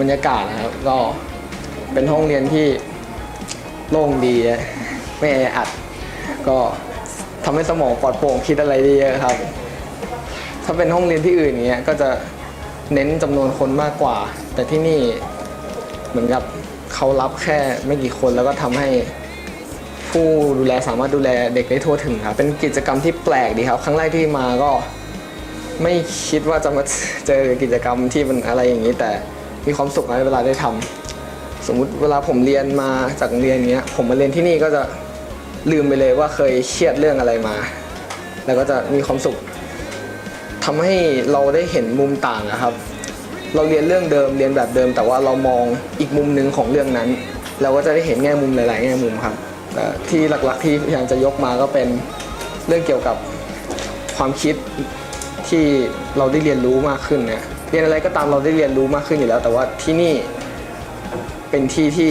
บรรยากาศนะครับ ก็เป็นห้องเรียนที่โล่งดี ไม่แออัด ก็ทำให้สมองปลอดโปร่งคิดอะไรได้เยอะครับ ถ้าเป็นห้องเรียนที่อื่นเนี้ยก็จะเน้นจำนวนคนมากกว่า แต่ที่นี่เหมือนกับเขารับแค่ไม่กี่คนแล้วก็ทำให้ผู้ดูแลสามารถดูแลเด็กได้ทั่วถึงครับ เป็นกิจกรรมที่แปลกดีครับ ครั้งแรกที่มาก็ไม่คิดว่าจะมาเจอกิจกรรมที่มันอะไรอย่างนี้แต่ มีความสุขในเวลาได้ทำสมมุติเวลาผมเรียนมาจากโรงเรียนเนี้ย ผมมาเรียนที่นี่ก็จะลืมไปเลยว่าเคยเครียดเรื่องอะไรมา แล้วก็จะมีความสุขทำให้เราได้เห็นมุมต่างนะครับ เราเรียนเรื่องเดิมเรียนแบบเดิม แต่ว่าเรามองอีกมุมหนึ่งของเรื่องนั้น เราก็จะได้เห็นแง่มุมหลาย ๆ แง่มุมครับที่หลัก ๆ ที่พยายามจะยกมาก็เป็นเรื่องเกี่ยวกับความคิด ที่เราได้เรียนรู้มากขึ้นเนี่ยเรียนอะไรก็ตามเราได้เรียนรู้มากขึ้นอยู่แล้ว แต่ว่าที่นี่เป็นที่ที่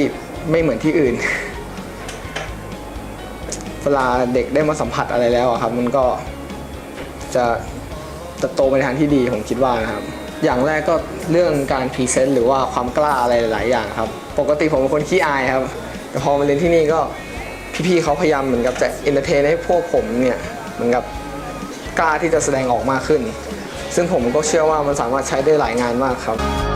ไม่เหมือนที่อื่น เวลาเด็กได้มาสัมผัสอะไรแล้วอะครับ มันก็จะเติบโตไปในทางที่ดีผมคิดว่านะครับ อย่างแรกก็เรื่องการพรีเซนต์หรือว่าความกล้าอะไรหลายอย่างครับ ปกติผมเป็นคนขี้อายครับ แต่พอมาเรียนที่นี่ก็พี่ๆเขาพยายามเหมือนกับจะเอนเตอร์เทนให้พวกผมเนี่ยเหมือนกับ กล้าที่จะแสดงออกมากขึ้น ซึ่งผมก็เชื่อว่ามันสามารถใช้ได้หลายงานมากครับ